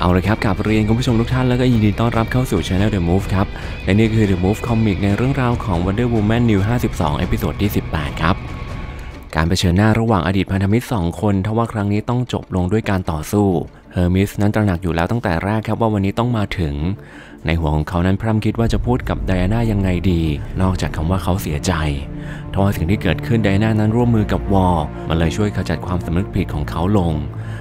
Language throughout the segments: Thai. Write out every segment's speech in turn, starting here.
เอาเลยครับกับเรียนคุณผู้ชมทุกท่านแล้วก็ยินดีต้อนรับเข้าสู่ Channel The Move ครับ และนี่คือ The Move Comic ในเรื่องราวของ Wonder Woman New 52 เอพิโซดที่ 18 ครับ การเผชิญหน้าระหว่างอดีตพันธมิตร 2 คนทว่าครั้งนี้ต้องจบลงด้วยการต่อสู้เฮอร์มิสนั้นตระหนักอยู่แล้วตั้งแต่แรกครับว่าวันนี้ต้องมาถึง ในหัวของเขานั้นพร่ำคิดว่าจะพูดกับไดอาน่ายังไงดี นอกจากคำว่าเขาเสียใจทว่าสิ่งที่เกิดขึ้นไดอาน่านั้นร่วมมือกับวอลมันเลยช่วยขจัดความสำนึกผิดของเขาลง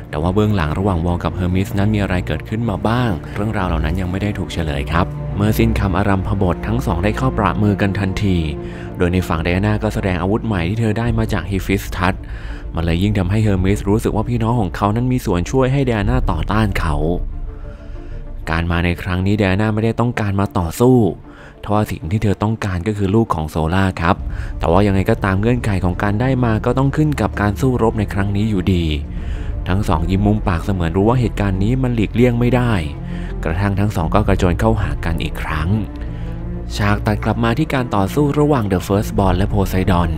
แต่ว่าเบื้องหลังระหว่างวอลกับเฮอร์มิสนั้นมีอะไรเกิดขึ้นมาบ้าง เรื่องราวเหล่านั้นยังไม่ได้ถูกเฉลยครับเมื่อสิ้นคำอารัมพบททั้งสองได้เข้าปราบมือกันทันที โดยในฝั่งไดอาน่าก็แสดงอาวุธใหม่ที่เธอได้มาจากฮิฟิสทัสมันเลยยิ่งทำให้เฮอร์มิสรู้สึกว่าพี่น้องของเขานั้นมีส่วนช่วยให้ไดอาน่าต่อต้านเขา การมาในครั้งนี้ไดอาน่าไม่ได้ต้องการมาต่อสู้ทว่าสิ่งที่เธอต้องการก็คือลูกของโซล่าครับ แต่ว่ายังไงก็ตามเงื่อนไขของการได้มาก็ต้องขึ้นกับการสู้รบในครั้งนี้อยู่ดี ทั้งสองยิ้มมุมปากเสมือนรู้ว่าเหตุการณ์นี้มันหลีกเลี่ยงไม่ได้ กระทั่งทั้งสองก็กระโจนเข้าหากันอีกครั้ง ฉากตัดกลับมาที่การต่อสู้ระหว่างเดอะเฟิร์สบอลและโพไซดอน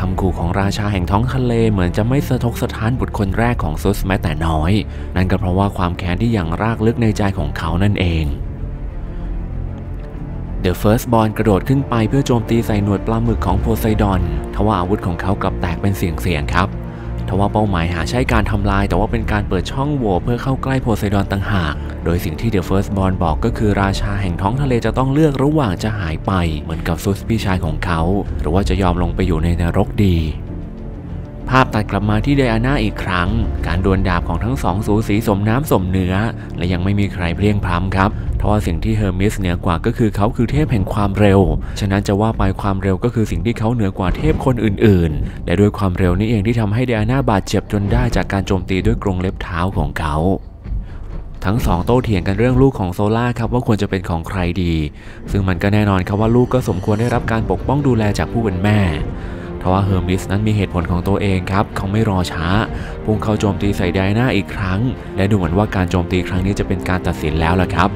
คำขู่ของราชาแห่งท้องทะเลเหมือนจะไม่สะทกสะท้านบุตรคนแรกของซุสแม้แต่น้อย นั่นก็เพราะว่าความแค้นที่อย่างรากลึกในใจของเขานั่นเอง The First Born กระโดดขึ้นไปเพื่อโจมตีใส่หนวดปลาหมึกของโพไซดอน ทว่าอาวุธของเขากลับแตกเป็นเสียงเสียงครับทว่าเป้าหมายหาใช่การทำลาย แต่ว่าเป็นการเปิดช่องโหว่เพื่อเข้าใกล้โพไซดอนต่างหาก โดยสิ่งที่ The First Born บอกก็คือราชาแห่งท้องทะเลจะต้องเลือกระหว่างจะหายไปเหมือนกับซุสพี่ชายของเขา หรือว่าจะยอมลงไปอยู่ในนรกดี ภาพตัดกลับมาที่ไดอาน่าอีกครั้ง การดวลดาบของทั้งสองสูสีสมน้ำสมเนื้อ และยังไม่มีใครเพลียงพล้ำครับทว่าสิ่งที่เฮอร์มิสเหนือกว่าก็คือเขาคือเทพแห่งความเร็ว ฉะนั้นจะว่าไปความเร็วก็คือสิ่งที่เขาเหนือกว่าเทพคนอื่นๆ และด้วยความเร็วนี้เองที่ทำให้ไดอาน่าบาดเจ็บจนได้จากการโจมตีด้วยกรงเล็บเท้าของเขา ทั้งสองโต้เถียงกันเรื่องลูกของโซล่าครับว่าควรจะเป็นของใครดี ซึ่งมันก็แน่นอนครับว่าลูกก็สมควรได้รับการปกป้องดูแลจากผู้เป็นแม่ทว่าเฮอร์มิสนั้นมีเหตุผลของตัวเองครับ เขาไม่รอช้า พุ่งเข้าโจมตีใส่ไดนาอีกครั้ง และดูเหมือนว่าการโจมตีครั้งนี้จะเป็นการตัดสินแล้วล่ะครับ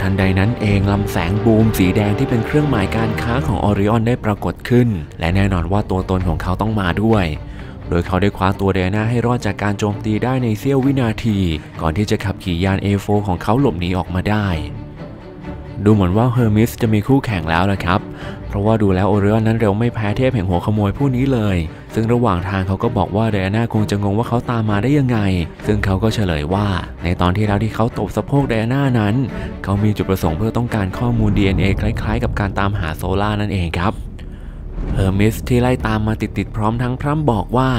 ทันใดนั้นเองลำแสงบูมสีแดงที่เป็นเครื่องหมายการค้าของออริออนได้ปรากฏขึ้น และแน่นอนว่าตัวตนของเขาต้องมาด้วย โดยเขาได้คว้าตัวเดน่าให้รอดจากการโจมตีได้ในเสี้ยววินาที ก่อนที่จะขับขี่ยาน A4 ของเขาหลบหนีออกมาได้ ดูเหมือนว่าเฮอร์มิสจะมีคู่แข่งแล้วนะครับ เพราะว่าดูแล้วโอเรียนนั้นเร็วไม่แพ้เทพแห่งหัวขโมยผู้นี้เลย ซึ่งระหว่างทางเขาก็บอกว่าเดน่าคงจะงงว่าเขาตามมาได้ยังไง ซึ่งเขาก็เฉลยว่า ในตอนที่แล้วที่เขาตบสะโพกเดน่านั้น เขามีจุดประสงค์เพื่อต้องการข้อมูล DNA คล้าย ๆ กับการตามหาโซล่านั่นเองครับ เฮอร์มิสที่ไล่ตามมาติดๆพร้อมทั้งพร่ำบอกว่า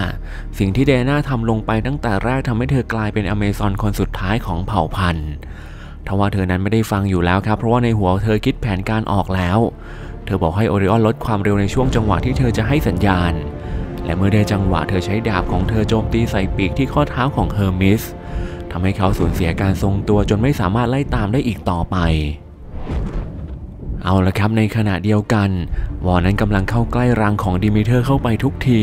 สิ่งที่เดน่าทำลงไปตั้งแต่แรกทำให้เธอกลายเป็นอเมซอนคนสุดท้ายของเผ่าพันธุ์ทว่าเธอนั้นไม่ได้ฟังอยู่แล้วครับ เพราะว่าในหัวเธอคิดแผนการออกแล้ว เธอบอกให้โอริออนลดความเร็วในช่วงจังหวะที่เธอจะให้สัญญาณ และเมื่อได้จังหวะเธอใช้ดาบของเธอโจมตีใส่ปีกที่ข้อเท้าของเฮอร์มิสทำให้เขาสูญเสียการทรงตัวจนไม่สามารถไล่ตามได้อีกต่อไป เอาละครับในขณะเดียวกันวอนั้นกำลังเข้าใกล้รังของดิมิเทอร์เข้าไปทุกที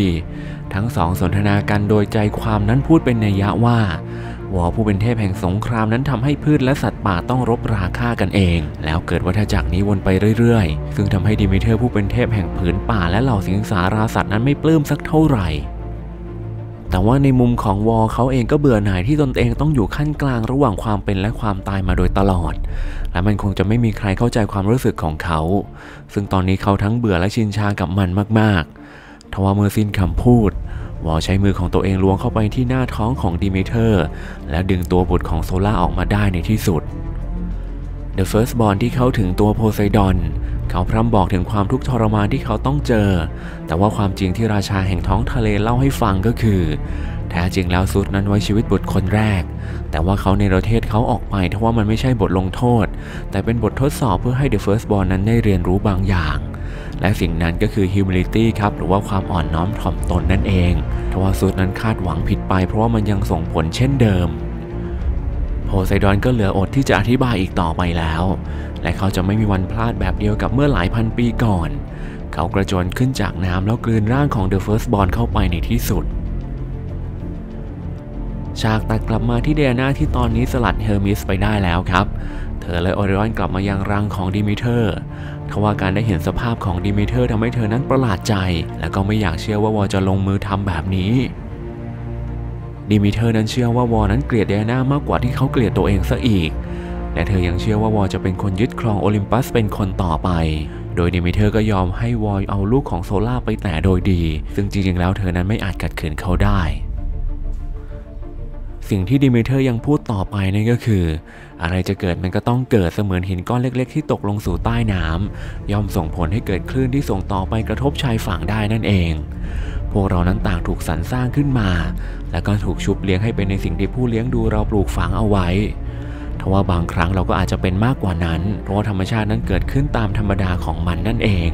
ทั้งสองสนทนากันโดยใจความนั้นพูดเป็นนัยยะว่าวอผู้เป็นเทพแห่งสงครามนั้นทำให้พืชและสัตว์ป่าต้องรบราฆ่ากันเอง แล้วเกิดวัฏจักรนี้วนไปเรื่อยๆ ซึ่งทำให้ดิมิเทอร์ผู้เป็นเทพแห่งผืนป่าและเหล่าสิงสาราสัตว์นั้นไม่ปลื้มสักเท่าไหร่ แต่ว่าในมุมของวอลเขาเองก็เบื่อหน่ายที่ตนเองต้องอยู่ขั้นกลางระหว่างความเป็นและความตายมาโดยตลอด และมันคงจะไม่มีใครเข้าใจความรู้สึกของเขา ซึ่งตอนนี้เขาทั้งเบื่อและชินชากับมันมากๆ ทว่าเมื่อสิ้นคำพูด วอลใช้มือของตัวเองล้วงเข้าไปที่หน้าท้องของดิมิเทอร์ และดึงตัวบุตรของโซล่าออกมาได้ในที่สุด The First Born ที่เข้าถึงตัวโพไซดอน เขาพร่ำบอกถึงความทุกข์ทรมานที่เขาต้องเจอ แต่ว่าความจริงที่ราชาแห่งท้องทะเลเล่าให้ฟังก็คือ แท้จริงแล้วซุดนั้นไว้ชีวิตบุตรคนแรก แต่ว่าเขาในประเทศเขาออกไปเพราะว่ามันไม่ใช่บทลงโทษ แต่เป็นบททดสอบเพื่อให้ The First Born นั้นได้เรียนรู้บางอย่าง และสิ่งนั้นก็คือ humility ครับ หรือว่าความอ่อนน้อมถ่อมตนนั่นเองทว่าซุดนั้นคาดหวังผิดไป เพราะว่ามันยังส่งผลเช่นเดิม โพไซดอนก็เหลืออดที่จะอธิบายอีกต่อไปแล้ว และเขาจะไม่มีวันพลาดแบบเดียวกับเมื่อหลายพันปีก่อน เขากระโจนขึ้นจากน้ำแล้วกลืนร่างของ The First Born เข้าไปในที่สุด ฉากตัดกลับมาที่เดียนาที่ตอนนี้สลัดเฮอร์มิสไปได้แล้วครับ เธอและโอริออนกลับมายังรังของดิมิเทอร์ทว่าการได้เห็นสภาพของดิมิเทอร์ทำให้เธอนั้นประหลาดใจ และก็ไม่อยากเชื่อว่าวอจะลงมือทำแบบนี้ ดิมิเทอร์นั้นเชื่อว่าวอนั้นเกลียดไดอาน่ามากกว่าที่เขาเกลียดตัวเองซะอีก และเธอยังเชื่อว่าวอจะเป็นคนยึดครองโอลิมปัสเป็นคนต่อไป โดยดิมิเทอร์ก็ยอมให้วอเอาลูกของโซล่าไปแต่โดยดี ซึ่งจริงๆแล้วเธอนั้นไม่อาจขัดขืนเขาได้ สิ่งที่ดิมิเทอร์ยังพูดต่อไปนั่นก็คือ อะไรจะเกิดมันก็ต้องเกิดเสมือนหินก้อนเล็ก ๆ ที่ตกลงสู่ใต้น้ำย่อมส่งผลให้เกิดคลื่นที่ส่งต่อไปกระทบชายฝั่งได้นั่นเอง พวกเรานั้นต่างถูกสรรสร้างขึ้นมา และก็ถูกชุบเลี้ยงให้เป็นในสิ่งที่ผู้เลี้ยงดูเราปลูกฝังเอาไว้ทว่าบางครั้งเราก็อาจจะเป็นมากกว่านั้น เพราะว่าธรรมชาตินั้นเกิดขึ้นตามธรรมดาของมันนั่นเอง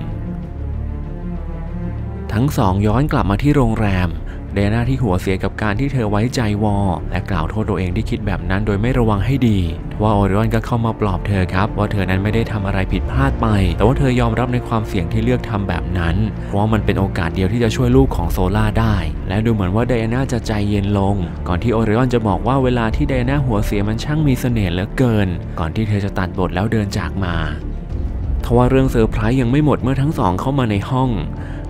ทั้งสองย้อนกลับมาที่โรงแรม เดน่าที่หัวเสียกับการที่เธอไว้ใจวอและกล่าวโทษตัวเองที่คิดแบบนั้นโดยไม่ระวังให้ดีทว่าโอริออนก็เข้ามาปลอบเธอครับ ว่าเธอนั้นไม่ได้ทำอะไรผิดพลาดไป แต่ว่าเธอยอมรับในความเสี่ยงที่เลือกทำแบบนั้น เพราะว่ามันเป็นโอกาสเดียวที่จะช่วยลูกของโซล่าได้ และดูเหมือนว่าไดอาน่าจะใจเย็นลง ก่อนที่โอริออนจะบอกว่าเวลาที่ไดอาน่าหัวเสียมันช่างมีเสน่ห์เหลือเกิน ก่อนที่เธอจะตัดบทแล้วเดินจากมาทว่าเรื่องเซอร์ไพรส์ยังไม่หมดเมื่อทั้งสองเข้ามาในห้อง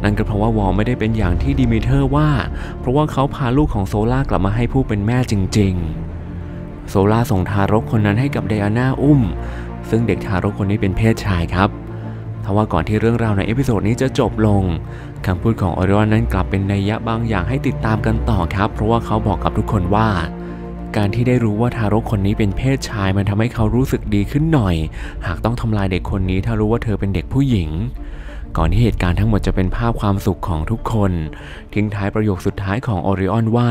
นั่นก็เพราะว่าวอลไม่ได้เป็นอย่างที่ดิมิเทอร์ว่า เพราะว่าเขาพาลูกของโซล่ากลับมาให้ผู้เป็นแม่จริง ๆ โซล่าส่งทารกคนนั้นให้กับไดอาน่าอุ้ม ซึ่งเด็กทารกคนนี้เป็นเพศชายครับทว่าก่อนที่เรื่องราวในเอพิโซดนี้จะจบลงคำพูดของออริออนนั้นกลับเป็นนัยยะบางอย่างให้ติดตามกันต่อครับ เพราะว่าเขาบอกกับทุกคนว่า การที่ได้รู้ว่าทารกคนนี้เป็นเพศชายมันทำให้เขารู้สึกดีขึ้นหน่อย หากต้องทำลายเด็กคนนี้ถ้ารู้ว่าเธอเป็นเด็กผู้หญิง ก่อนที่เหตุการณ์ทั้งหมดจะเป็นภาพความสุขของทุกคน ทิ้งท้ายประโยคสุดท้ายของโอริออนว่า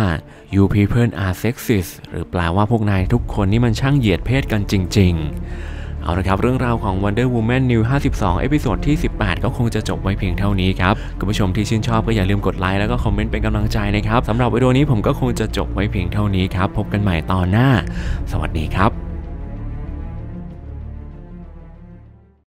you people are sexist หรือแปลว่าพวกนายทุกคนนี่มันช่างเหยียดเพศกันจริง ๆเอาละครับ เรื่องราวของ Wonder Woman New 52 เอพิโซดที่ 18 ก็คงจะจบไว้เพียงเท่านี้ครับ คุณผู้ชมที่ชื่นชอบก็อย่าลืมกดไลค์แล้วก็คอมเมนต์เป็นกำลังใจนะครับสำหรับวิดีโอนี้ผมก็คงจะจบไว้เพียงเท่านี้ครับ พบกันใหม่ตอนหน้า สวัสดีครับ